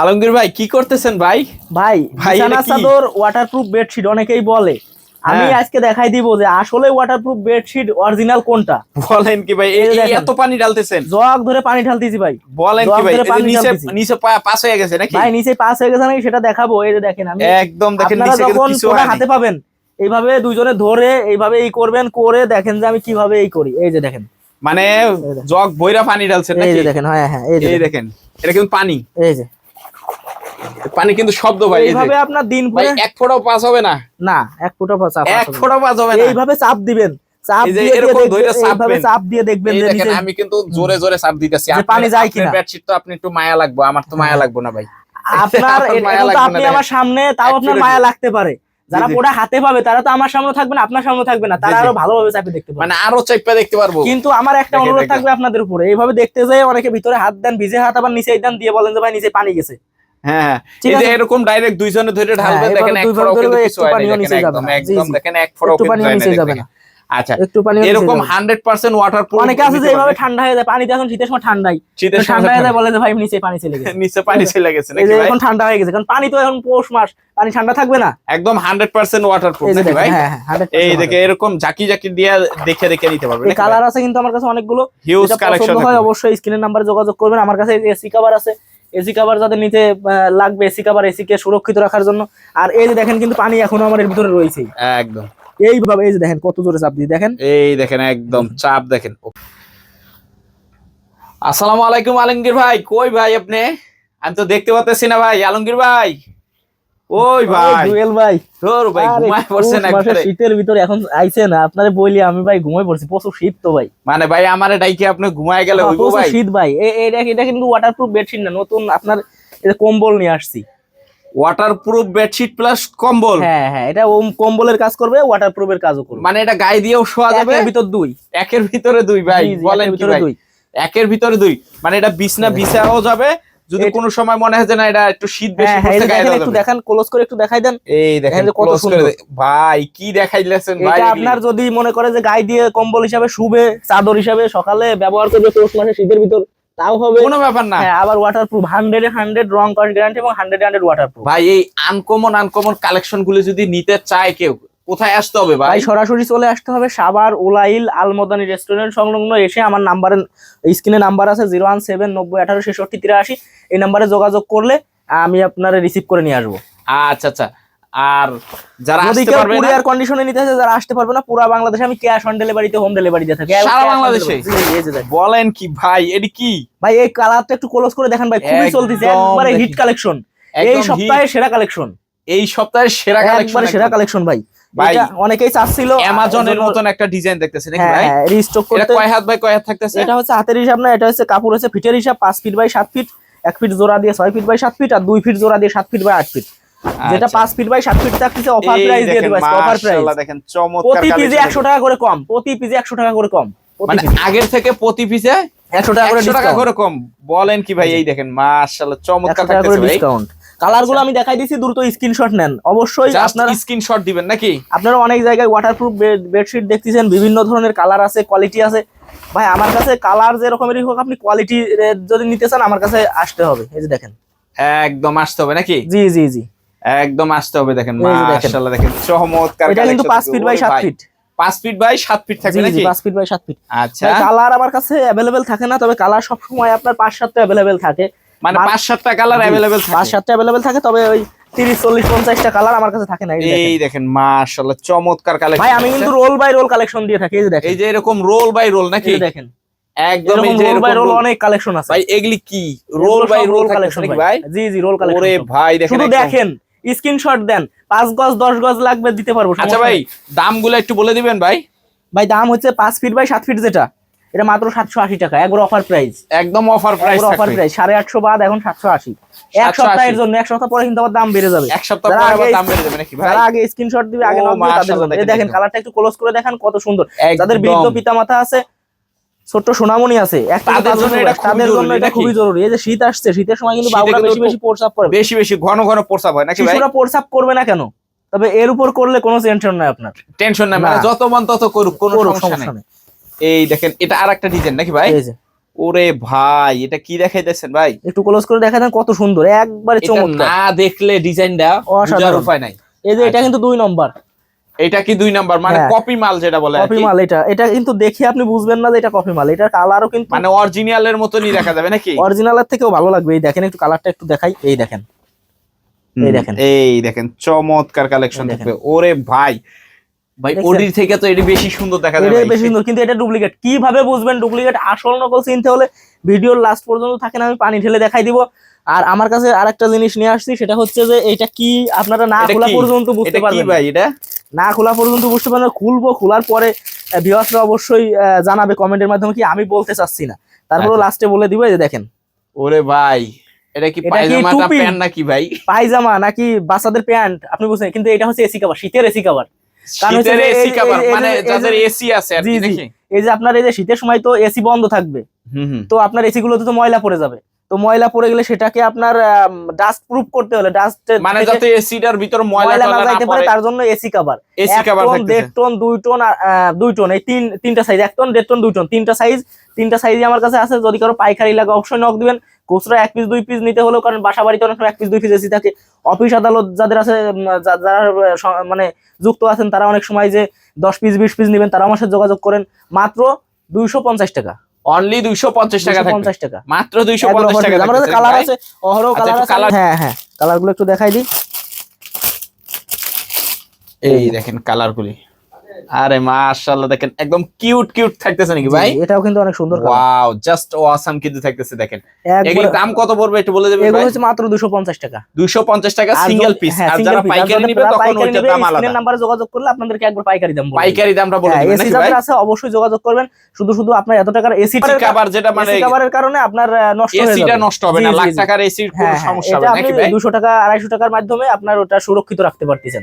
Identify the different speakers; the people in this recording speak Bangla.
Speaker 1: আলমগীর ভাই কি করতেছেন ভাই?
Speaker 2: ভাই বিছানা চাদর ওয়াটারপ্রুফ বেডশিট অনেকেই বলে। আমি
Speaker 1: হ্যাঁ।
Speaker 2: আজকে দেখাই দিব যে আসলে ওয়াটারপ্রুফ বেডশিট অরিজিনাল কোনটা।
Speaker 1: বলেন কি ভাই এত পানি ঢালতেছেন।
Speaker 2: জগ ধরে পানি ঢালতেছি ভাই।
Speaker 1: বলেন কি ভাই নিচে। নিচে পাস হয়ে গেছে নাকি?
Speaker 2: ভাই নিচে পাস হয়ে গেছে নাকি সেটা দেখাবো এই যে দেখেন আমি।
Speaker 1: একদম দেখেন নিচে কিছু
Speaker 2: হাতে পাবেন এইভাবে দুইজনে ধরে এইভাবে এই করবেন করে দেখেন যে আমি কীভাবে এই করি। এই যে দেখেন।
Speaker 1: মানে জগ বইরা পানি ঢালছেন নাকি এই
Speaker 2: যে দেখেন হ্যাঁ হ্যাঁ এই যে। দেখেন
Speaker 1: এটা কিন্তু পানি।
Speaker 2: এই যে।
Speaker 1: পানি কিন্তু শব্দ ভাই
Speaker 2: এইভাবে আপনার দিন
Speaker 1: ভাই
Speaker 2: পরে
Speaker 1: এক ফোঁটাও পাস হবে না।
Speaker 2: না এক ফুটা চাপ
Speaker 1: এক ফোঁটাও পাস হবে না।
Speaker 2: এইভাবে চাপ দিবেন। চাপ দিয়ে
Speaker 1: এরকম
Speaker 2: চাপ দিয়ে দেখবেন যে
Speaker 1: দেখেন আমি কিন্তু জোরে জোরে চাপ দিতেছি।
Speaker 2: পানি যায় কিনা।
Speaker 1: বেডশিট তো আপনি একটু মায়া লাগবে আমার তো মায়া লাগবে না ভাই।
Speaker 2: আপনার আপনি আমার সামনে তাও আপনার মায়া লাগতে পারে। যারা। পোড়া হাতে পাবে তারা তো আমার সামনে থাকবে না আপনার সামনে থাকবে না। তারা। আরও ভালোভাবে চাপে দেখতে পাবে
Speaker 1: মানে আরও চাইপা দেখতে পারব।
Speaker 2: কিন্তু আমার একটা অনুরোধ থাকবে আপনাদের উপরে। এইভাবে দেখতে যায় অনেকে ভিতরে হাত দেন ভিজে হাত আবার নিচে দেন দিয়ে বলেন যে ভাই নিচে পানি গেছে।
Speaker 1: হ্যাঁ হ্যাঁ। এই যে এরকম ডাইরেক্ট দুইজনে ধরে ঢালবেন
Speaker 2: হ্যাঁ,
Speaker 1: দেখেন এক ফোঁটাও কিন্তু কিছু হয় না
Speaker 2: পানিও
Speaker 1: দেখেন
Speaker 2: নিচে যাবে
Speaker 1: একদম একদম দেখেন এক ফোঁটাও কিন্তু
Speaker 2: পানিও
Speaker 1: যায় না
Speaker 2: নিচে যাবে না।
Speaker 1: আচ্ছা
Speaker 2: একটু পানি
Speaker 1: এরকম হান্ড্রেড পার্সেন্ট ওয়াটার
Speaker 2: অনেকে আছে যে এইভাবে ঠান্ডা হয়ে যায় পানিতে এখন শীতের সময় ঠান্ডাই।
Speaker 1: শীতের
Speaker 2: ঠান্ডা হয়ে যায় বলে যে ভাই নিচে পানি চলে গেছে।
Speaker 1: নিচে পানি চলে গেছে নাকি ভাই?
Speaker 2: এখন ঠান্ডা হয়ে গেছে কারণ পানি তো এখন পৌষ মাস পানি ঠান্ডা থাকবে না?
Speaker 1: একদম হান্ড্রেড পার্সেন্ট ওয়াটার প্রুফ নাকি ভাই?
Speaker 2: হ্যাঁ 100%
Speaker 1: এই দেখে এরকম জাকি জাকি দিয়ে দেখে দেখে নিতে পারবেন
Speaker 2: এই কালার আছে কিন্তু আমার কাছে অনেকগুলো।
Speaker 1: হিউজ কালেকশন
Speaker 2: হয় অবশ্যই স্ক্রিনের নাম্বারে যোগাযোগ করবেন। আমার কাছে এসি কভার আছে এসি কাভার যাদের নিতে লাগবে এসি কাভার এসি কে সুরক্ষিত রাখার জন্য। আর এই যে দেখেন কিন্তু পানি এখনও আমার এর ভিতরে রয়েছে।
Speaker 1: একদম।
Speaker 2: এইভাবে এই যে দেখেন কত জোরে চাপ দিয়ে দেখেন।
Speaker 1: এই দেখেন একদম চাপ দেখেন। আসসালামু আলাইকুম আলমগীর ভাই কই ভাই আপনি? আমি তো দেখতে পাচ্ছি না ভাই আলমগীর ভাই। ওই ভাই
Speaker 2: জুয়েল ভাই।
Speaker 1: ধর ভাই ঘুমায় পড়ছেন একবারে
Speaker 2: শীতের ভিতরে এখন আইছে না আপনারে বলি আমি ভাই ঘুমাই পড়ছি প্রচুর শীত তো ভাই।
Speaker 1: মানে ভাই আমারে ডাইকে আপনি ঘুমায় গেলে হইব
Speaker 2: প্রচুর
Speaker 1: ভাই?
Speaker 2: শীত ভাই। এটা এটা কিন্তু ওয়াটারপ্রুফ বেডশিট না নতুন আপনার এই কম্বল নিয়ে আসছি।
Speaker 1: ওয়াটার প্রুফ বেডশিট প্লাস কম্বল?
Speaker 2: হ্যাঁ হ্যাঁ এটা ওম কম্বলের কাজ করবে ওয়াটারপ্রুফের কাজও করবে।
Speaker 1: মানে এটা গায়ে দিয়েও শোয়া যাবে?
Speaker 2: একের ভিতর দুই।
Speaker 1: একের ভিতরে দুই ভাই বলেন কি
Speaker 2: ভিতরে
Speaker 1: ভাই?
Speaker 2: দুই।
Speaker 1: একের ভিতরে দুই। মানে এটা বিছনা বিছাও যাবে যদি কোনো সময় মনে হয় যে না এটা একটু শীত বেশি
Speaker 2: হ্যাঁ হ্যাঁ একটু। দেখান ক্লোজ করে একটু দেখাই দেন।
Speaker 1: এই দেখেন
Speaker 2: কত সুন্দর।
Speaker 1: ভাই কি দেখাইলেছেন ভাই?
Speaker 2: এটা আপনার যদি মনে করে যে গায়ে দিয়ে কম্বল হিসাবে শুবে চাদর হিসাবে সকালে ব্যবহার করবে পৌষ মাসে শীতের ভিতর তাও হবে।
Speaker 1: কোনো ব্যাপার না।
Speaker 2: হ্যাঁ আবার ওয়াটারপ্রুফ হান্ড্রেড হান্ড্রেড রং কস্ট গ্যারান্টি এবং হান্ড্রেড হান্ড্রেড ওয়াটারপ্রুফ
Speaker 1: ভাই এই আনকমন আনকমন কালেকশনগুলো যদি নিতে চায় কেউ কোথায় আসতে হবে ভাই?
Speaker 2: সরাসরি চলে আসতে হবে সাবার ওলাইল আলমদানি রেস্টুরেন্ট সংলগ্ন। এসে আমার নাম্বারে স্ক্রিনে নাম্বার আছে জিরো ওয়ান সেভেন নব্বই আঠারো ছেষট্টি তিরাশি এই নাম্বারে যোগাযোগ করলে আমি আপনার রিসিভ করে নিয়ে আসব।
Speaker 1: আচ্ছা আচ্ছা। আর যারা আসতে পারবে না
Speaker 2: কুরিয়ার কন্ডিশনে নিতে চায় যারা আসতে পারবে না পুরো বাংলাদেশে আমি ক্যাশ অন ডেলিভারিতে হোম ডেলিভারি দিয়ে থাকি।
Speaker 1: সারা বাংলাদেশে? বলেন কি ভাই এটি কি?
Speaker 2: ভাই এই কালারটা একটু ক্লোজ করে দেখেন ভাই খুবই চলতেছে একবারে হিট কালেকশন এই সপ্তাহে সেরা কালেকশন
Speaker 1: এই সপ্তাহের সেরা কালেকশন
Speaker 2: সেরা কালেকশন ভাই।
Speaker 1: ভাই,
Speaker 2: অনেকেই চাচ্ছিল
Speaker 1: অ্যামাজনের মতন একটা ডিজাইন দেখতেছি নাকি
Speaker 2: হ্যাঁ
Speaker 1: ভাই?
Speaker 2: হ্যাঁ রিস্টক
Speaker 1: এটা কয় হাত বাই কয় হাত থাকতেছে?
Speaker 2: এটা হচ্ছে হাতের হিসাব না এটা হচ্ছে কাপড় হচ্ছে ফিটের হিসাব পাঁচ ফিট বাই সাত ফিট এক ফিট জোড়া দিয়ে ছয় ফিট বাই সাত ফিট আর দুই ফিট জোড়া দিয়ে সাত ফিট বাই আট ফিট যেটা
Speaker 1: আচ্ছা।
Speaker 2: পাঁচ ফিট বাই সাত ফিট থাকতেছে অফার প্রাইস দিয়ে দিবা অফার প্রাইস
Speaker 1: দেখেন চমৎকার
Speaker 2: প্রতি পিজে
Speaker 1: collection
Speaker 2: একশো টাকা করে কম প্রতি পিজে একশো টাকা করে কম
Speaker 1: মানে আগের থেকে প্রতি পিসে
Speaker 2: একশো টাকা করে ডিসকাউন্ট
Speaker 1: করে কম। বলেন কি ভাই এই দেখেন মাশাআল্লাহ চমৎকার থাকতেছে ভাই।
Speaker 2: ডিসকাউন্ট কালারগুলো আমি দেখাই দিচ্ছি দ্রুত স্ক্রিনশট নেন। অবশ্যই আপনারা
Speaker 1: স্ক্রিনশট দিবেন নাকি?
Speaker 2: আপনারা অনেক জায়গায় ওয়াটারপ্রুফ বেডশিট দেখতেছেন বিভিন্ন ধরনের কালার আছে কোয়ালিটি আছে। ভাই আমার কাছে কালার যে রকমেরই হোক আপনি কোয়ালিটি যদি নিতে চান আমার কাছে আসতে হবে। এই যে দেখেন।
Speaker 1: একদম আসতে হবে নাকি?
Speaker 2: জি জি জি।
Speaker 1: একদম আসতে হবে দেখেন।
Speaker 2: দেখেন।
Speaker 1: মাশাআল্লাহ দেখেন। চমৎকার
Speaker 2: এটা কিন্তু
Speaker 1: collection
Speaker 2: পাঁচ ফিট বাই
Speaker 1: ওরে
Speaker 2: সাত ফিট
Speaker 1: পাঁচ ফিট বাই ফিট থাকবে নাকি?
Speaker 2: ফিট বাই ফিট
Speaker 1: আচ্ছা।
Speaker 2: কালার আমার কাছে অ্যাভেলেবেল থাকে না তবে কালার সবসময় আপনার পাঁচ সাতটা অ্যাভেলেবেল থাকে।
Speaker 1: মানে পাঁচ সাতটা কালার অ্যাভেলেবেল
Speaker 2: পাঁচ সাতটা অ্যাভেলেবেল থাকে তবে ওই তিরিশ চল্লিশ পঞ্চাশটা কালার আমার কাছে থাকে না এই দেখেন।
Speaker 1: মাশাআল্লাহ চমৎকার কালেকশন
Speaker 2: ভাই আমি কিন্তু রোল বাই রোল কালেকশন দিয়ে থাকি এই যে দেখেন।
Speaker 1: এই যে এরকম রোল বাই রোল নাকি?
Speaker 2: দেখেন।
Speaker 1: একদম এই যে
Speaker 2: রোল বাই রোল অনেক কালেকশন আছে।
Speaker 1: ভাই এগুলি কি? রোল বাই রোল কালেকশন ভাই?
Speaker 2: জি জি রোল
Speaker 1: ওরে
Speaker 2: কালেকশন
Speaker 1: ভাই দেখেন
Speaker 2: শুধু। দেখেন স্ক্রিনশট দেন পাঁচ গজ দশ গজ লাগবে দিতে পারব
Speaker 1: আচ্ছা ভাই। দামগুলো একটু বলে দিবেন ভাই।
Speaker 2: ভাই দাম হচ্ছে পাঁচ ফিট বাই সাত ফিট যেটা। এটা মাত্র সাতশো আশি টাকা একবার অফার প্রাইস
Speaker 1: একদম অফার প্রাইস
Speaker 2: অফার প্রাইস সাড়ে আটশো বাদ এখন সাতশো আশি। এক সপ্তাহের জন্য এক সপ্তাহ পরে কিন্তু আবার দাম বেড়ে যাবে।
Speaker 1: এক সপ্তাহ পরে আবার
Speaker 2: আগে-
Speaker 1: দাম বেড়ে যাবে নাকি ভাই?
Speaker 2: যারা আগে স্ক্রিনশট দিবে আগে দিবে
Speaker 1: দেখেন।
Speaker 2: কালারটা একটু ক্লোজ করে দেখেন কত সুন্দর। যাদের বৃদ্ধ পিতামাতা আছে ছোট্ট সোনামণি আছে
Speaker 1: তাদের জন্য এটা খুবই জরুরি,
Speaker 2: এই যে শীত আসছে শীতের সময় কিন্তু বাবুরা বেশি বেশি প্রস্রাব করবে
Speaker 1: বেশি বেশি ঘন ঘন প্রস্রাব হয় নাকি ভাই?
Speaker 2: শিশুরা করবে না কেন? তবে এর উপর করলে কোনো টেনশন নাই আপনার।
Speaker 1: টেনশন নাই মানে যত মন তত করুক কোনো সমস্যা নেই। এই দেখেন এটা আর একটা ডিজাইন নাকি ভাই? ওরে ভাই এটা কি দেখাইতেছেন ভাই?
Speaker 2: একটু ক্লোজ করে দেখা দেন কত সুন্দর একবারে চমৎকার।
Speaker 1: না দেখলে ডিজাইনটা
Speaker 2: অসাধারণ।
Speaker 1: উপায় নাই।
Speaker 2: এই যে এটা কিন্তু দুই নম্বর।
Speaker 1: এটা কি দুই নাম্বার? মানে
Speaker 2: হ্যাঁ।
Speaker 1: কপি মাল যেটা বলে
Speaker 2: কপি মাল এটা। এটা কিন্তু দেখে আপনি বুঝবেন না যে এটা কপি মাল। এটা কালারও কিন্তু
Speaker 1: মানে অরিজিনালের মতনই দেখা যাবে নাকি?
Speaker 2: অরিজিনালের থেকেও ভালো লাগবে। এই দেখেন একটু কালারটা একটু দেখাই। এই দেখেন। এই দেখেন।
Speaker 1: এই দেখেন চমৎকার কালেকশন। থাকবে। ওরে ভাই ভাই? ওডির থেকে তো এটি বেশি সুন্দর দেখা ভাই।
Speaker 2: বেশি সুন্দর কিন্তু এটা ডুপ্লিকেট কীভাবে বুঝবেন ডুপ্লিকেট আসল নকল চিনতে হলে ভিডিওর লাস্ট পর্যন্ত থাকেন আমি পানি ঢেলে দেখাই দিব। আর আমার কাছে আরেকটা জিনিস নিয়ে আসছি সেটা হচ্ছে যে এটা কি আপনারা না খোলা পর্যন্ত বুঝতে পারবেন?
Speaker 1: ভাই এটা?
Speaker 2: না খোলা পর্যন্ত বুঝতে পারবেন খুলবো খোলার পরে ভিউয়ার্সরা অবশ্যই জানাবে কমেন্টের মাধ্যমে কি আমি বলতে চাচ্ছি না। তারপরে
Speaker 1: আচ্ছা।
Speaker 2: লাস্টে বলে দিব এই যে দেখেন।
Speaker 1: ওরে ভাই এটা কি
Speaker 2: এটা
Speaker 1: পায়জামা প্যান্ট নাকি ভাই?
Speaker 2: পায়জামা নাকি বাচ্চাদের প্যান্ট আপনি বুঝছেন কিন্তু এটা হচ্ছে এসি কভার শীতের এসি কভার
Speaker 1: শীতের এসি কভার মানে যাদের এসি আছে আর কি। নাকি
Speaker 2: এই যে আপনার এই যে শীতের সময় তো এসি বন্ধ থাকবে। তো আপনার এসি গুলোতে তো ময়লা পড়ে যাবে। তো ময়লা পড়ে গেলে সেটাকে আপনার ডাস্ট প্রুফ করতে হলে ডাস্ট
Speaker 1: মানে যাতে এসিটার ভিতর ময়লা
Speaker 2: না যাইতে পারে তার জন্য AC cover
Speaker 1: AC cover
Speaker 2: ton
Speaker 1: থাকতেছে।
Speaker 2: দেড় টন দুই টন আর, আহ, দুই টন এই তিন তিনটা সাইজ এক টন দেড় টন দুই টন তিনটা সাইজ তিনটা সাইজই আমার কাছে আছে। যদি কারও পাইকারি লাগে অবশ্যই নক দিবেন। খুচরা এক পিস দুই পিস নিতে হলেও কারণ বাসা বাড়িতে অনেক সময় এক পিস দুই পিস এসি থাকে। অফিস আদালত যাদের আছে যারা মানে যুক্ত আছেন তারা অনেক সময় যে দশ পিস বিশ পিস নেবেন তারা আমার সাথে যোগাযোগ করেন। মাত্র দুইশো পঞ্চাশ টাকা।
Speaker 1: অনলি 250 টাকা
Speaker 2: পঞ্চাশ টাকা।
Speaker 1: মাত্র
Speaker 2: একদম
Speaker 1: 250 টাকা
Speaker 2: আমার কাছে কালার আছে অহরহ
Speaker 1: আচ্ছা,
Speaker 2: কালার আছে হ্যাঁ হ্যাঁ কালারগুলো একটু দেখাই দিই।
Speaker 1: এই দেখেন কালার গুলি। আরে মাশাআল্লাহ দেখেন একদম কিউট কিউট থাকতেছে নাকি ভাই?
Speaker 2: এটাও কিন্তু অনেক সুন্দর
Speaker 1: ওয়াও জাস্ট অসাম কিন্তু থাকতেছে দেখেন।
Speaker 2: একবার
Speaker 1: দাম কত পড়বে একটু বলে দেবেন
Speaker 2: এগুলো হচ্ছে মাত্র দুশো পঞ্চাশ টাকা।
Speaker 1: 250 টাকা সিঙ্গেল পিস
Speaker 2: হ্যাঁ,
Speaker 1: আর যারা পাইকারি নিবে তখন ওইটার দাম আলাদা।
Speaker 2: নাম্বারে যোগাযোগ করলে আপনাদেরকে একবার পাইকারি দাম বলে দেব।
Speaker 1: পাইকারি দামটা বলে
Speaker 2: হ্যাঁ,
Speaker 1: দিবেন নাকি ভাই?
Speaker 2: আছে অবশ্যই যোগাযোগ করবেন। শুধু শুধু আপনার এত টাকার এসি
Speaker 1: কভার যেটা মানে এসি
Speaker 2: কভারের কারণে আপনার নষ্ট হয়ে যাবে।
Speaker 1: এসিটা নষ্ট হবে না লাখ টাকার এসির কোনো
Speaker 2: হ্যাঁ হ্যাঁ,
Speaker 1: সমস্যা হবে নাকি ভাই?
Speaker 2: দুশো টাকা আড়াইশো টাকার মাধ্যমে আপনার ওটা সুরক্ষিত রাখতে পারতেছেন।